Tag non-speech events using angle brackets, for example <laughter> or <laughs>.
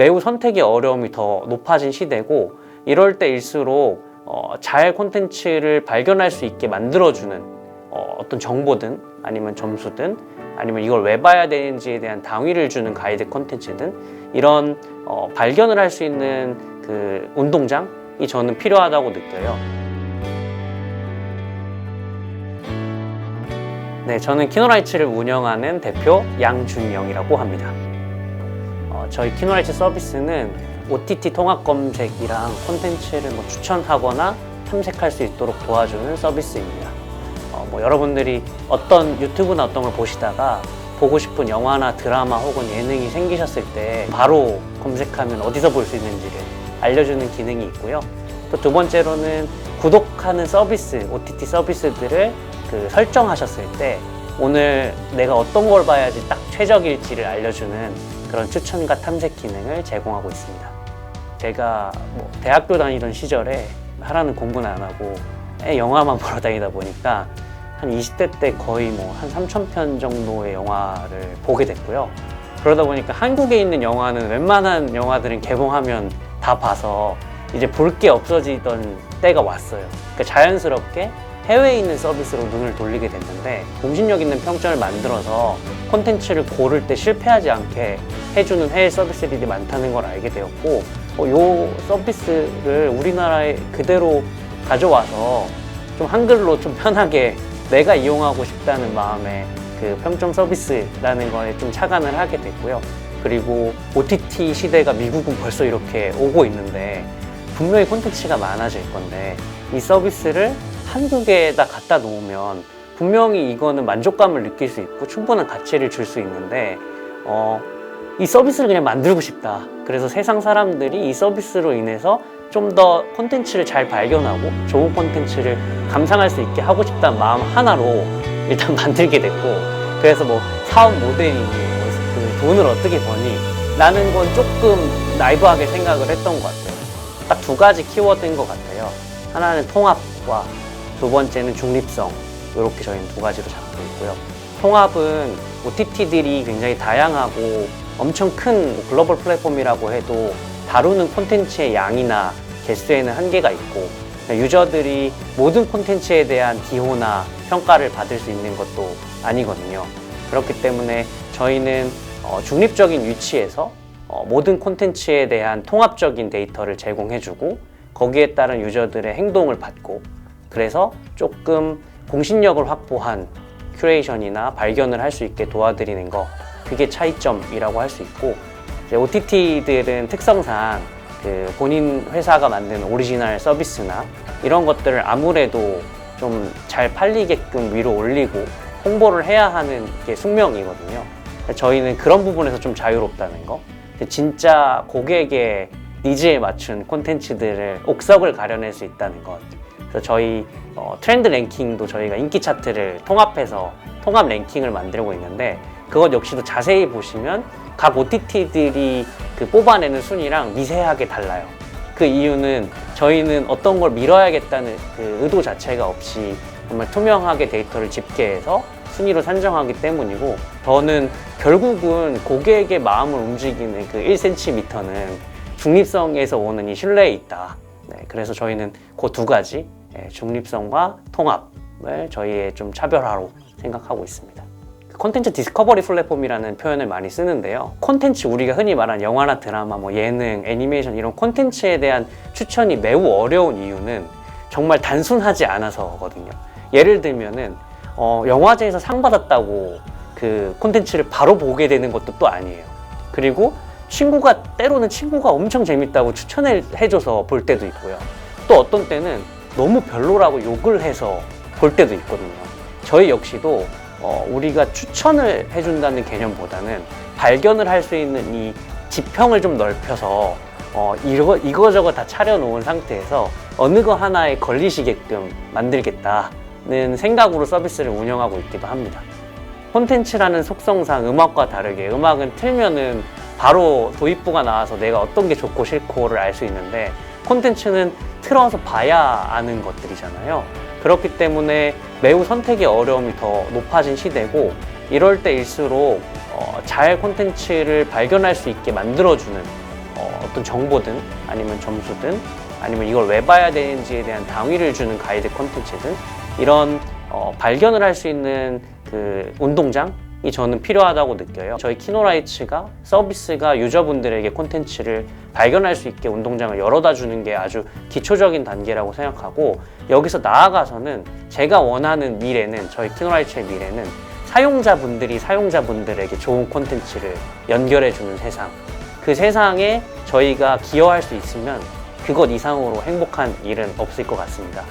매우 선택의 어려움이 더 높아진 시대고 이럴 때일수록 어, 잘 콘텐츠를 발견할 수 있게 만들어주는 어, 어떤 정보든 아니면 점수든 아니면 이걸 왜 봐야 되는지에 대한 당위를 주는 가이드 콘텐츠든 이런 어, 발견을 할 수 있는 그 운동장이 저는 필요하다고 느껴요. 네, 저는 키노라이츠를 운영하는 대표 양준영이라고 합니다. 어, 저희 키노라이츠 서비스는 OTT 통합 검색이랑 콘텐츠를 뭐 추천하거나 탐색할 수 있도록 도와주는 서비스입니다. 어, 뭐 여러분들이 어떤 유튜브나 어떤 걸 보시다가 보고 싶은 영화나 드라마 혹은 예능이 생기셨을 때 바로 검색하면 어디서 볼 수 있는지를 알려주는 기능이 있고요. 또 두 번째로는 구독하는 서비스, OTT 서비스들을 그 설정하셨을 때 오늘 내가 어떤 걸 봐야지 딱 최적일지를 알려주는 그런 추천과 탐색 기능을 제공하고 있습니다. 제가 뭐 대학교 다니던 시절에 하라는 공부는 안 하고 애 영화만 <laughs> 보러 다니다 보니까 한 20대 때 거의 뭐 한 3천 편 정도의 영화를 보게 됐고요. 그러다 보니까 한국에 있는 영화는 웬만한 영화들은 개봉하면 다 봐서 이제 볼 게 없어지던 때가 왔어요. 그러니까 자연스럽게 해외에 있는 서비스로 눈을 돌리게 됐는데 공신력 있는 평점을 만들어서 콘텐츠를 고를 때 실패하지 않게 해주는 해외 서비스들이 많다는 걸 알게 되었고 어, 요 서비스를 우리나라에 그대로 가져와서 좀 한글로 좀 편하게 내가 이용하고 싶다는 마음에 그 평점 서비스라는 거에 좀 착안을 하게 됐고요. 그리고 OTT 시대가 미국은 벌써 이렇게 오고 있는데 분명히 콘텐츠가 많아질 건데 이 서비스를 한국에다 갖다 놓으면 분명히 이거는 만족감을 느낄 수 있고 충분한 가치를 줄 수 있는데 어, 이 서비스를 그냥 만들고 싶다. 그래서 세상 사람들이 이 서비스로 인해서 좀 더 콘텐츠를 잘 발견하고 좋은 콘텐츠를 감상할 수 있게 하고 싶다는 마음 하나로 일단 <laughs> 만들게 됐고 그래서 뭐 사업 모델이니 뭐그 돈을 어떻게 버니 라는 건 조금 나이브하게 생각을 했던 것 같아요. 딱 두 가지 키워드인 것 같아요. 하나는 통합과 두 번째는 중립성 이렇게 저희는 두 가지로 잡고 있고요. 통합은 OTT들이 굉장히 다양하고 엄청 큰 글로벌 플랫폼이라고 해도 다루는 콘텐츠의 양이나 개수에는 한계가 있고 유저들이 모든 콘텐츠에 대한 기호나 평가를 받을 수 있는 것도 아니거든요. 그렇기 때문에 저희는 어, 중립적인 위치에서 어, 모든 콘텐츠에 대한 통합적인 데이터를 제공해주고 거기에 따른 유저들의 행동을 받고 그래서 조금 공신력을 확보한 큐레이션이나 발견을 할 수 있게 도와드리는 거 그게 차이점이라고 할 수 있고 OTT들은 특성상 그 본인 회사가 만든 오리지널 서비스나 이런 것들을 아무래도 좀 잘 팔리게끔 위로 올리고 홍보를 해야 하는 게 숙명이거든요. 저희는 그런 부분에서 좀 자유롭다는 거. 진짜 고객의 니즈에 맞춘 콘텐츠들을 옥석을 가려낼 수 있다는 것. 그래서 저희 어, 트렌드 랭킹도 저희가 인기 차트를 통합해서 통합 랭킹을 만들고 있는데 그것 역시도 자세히 보시면 각 OTT들이 그 뽑아내는 순위랑 미세하게 달라요. 그 이유는 저희는 어떤 걸 밀어야겠다는 그 의도 자체가 없이 정말 투명하게 데이터를 집계해서 순위로 산정하기 때문이고 저는 결국은 고객의 마음을 움직이는 그 1cm는 중립성에서 오는 이 신뢰에 있다. 네, 그래서 저희는 그 두 가지 예, 중립성과 통합을 저희의 좀 차별화로 생각하고 있습니다. 콘텐츠 디스커버리 플랫폼이라는 표현을 많이 쓰는데요. 콘텐츠 우리가 흔히 말하는 영화나 드라마, 뭐 예능, 애니메이션 이런 콘텐츠에 대한 추천이 매우 어려운 이유는 정말 단순하지 않아서거든요. 예를 들면은 어, 영화제에서 상 받았다고 그 콘텐츠를 바로 보게 되는 것도 또 아니에요. 그리고 친구가 때로는 친구가 엄청 재밌다고 추천을 해줘서 볼 때도 있고요. 또 어떤 때는 너무 별로라고 욕을 해서 볼 때도 있거든요. 저희 역시도 어, 우리가 추천을 해준다는 개념보다는 발견을 할 수 있는 이 지평을 좀 넓혀서 어, 이거, 이거저거 다 차려놓은 상태에서 어느 거 하나에 걸리시게끔 만들겠다는 생각으로 서비스를 운영하고 있기도 합니다. 콘텐츠라는 속성상 음악과 다르게 음악은 틀면은 바로 도입부가 나와서 내가 어떤 게 좋고 싫고를 알 수 있는데 콘텐츠는 틀어서 봐야 아는 것들이잖아요. 그렇기 때문에 매우 선택의 어려움이 더 높아진 시대고 이럴 때일수록 어, 잘 콘텐츠를 발견할 수 있게 만들어주는 어, 어떤 정보든 아니면 점수든 아니면 이걸 왜 봐야 되는지에 대한 당위를 주는 가이드 콘텐츠든 이런 어, 발견을 할 수 있는 그 운동장 이 저는 필요하다고 느껴요. 저희 키노라이츠가 서비스가 유저분들에게 콘텐츠를 발견할 수 있게 운동장을 열어다 주는 게 아주 기초적인 단계라고 생각하고 여기서 나아가서는 제가 원하는 미래는 저희 키노라이츠의 미래는 사용자분들이 사용자분들에게 좋은 콘텐츠를 연결해 주는 세상. 그 세상에 저희가 기여할 수 있으면 그것 이상으로 행복한 일은 없을 것 같습니다.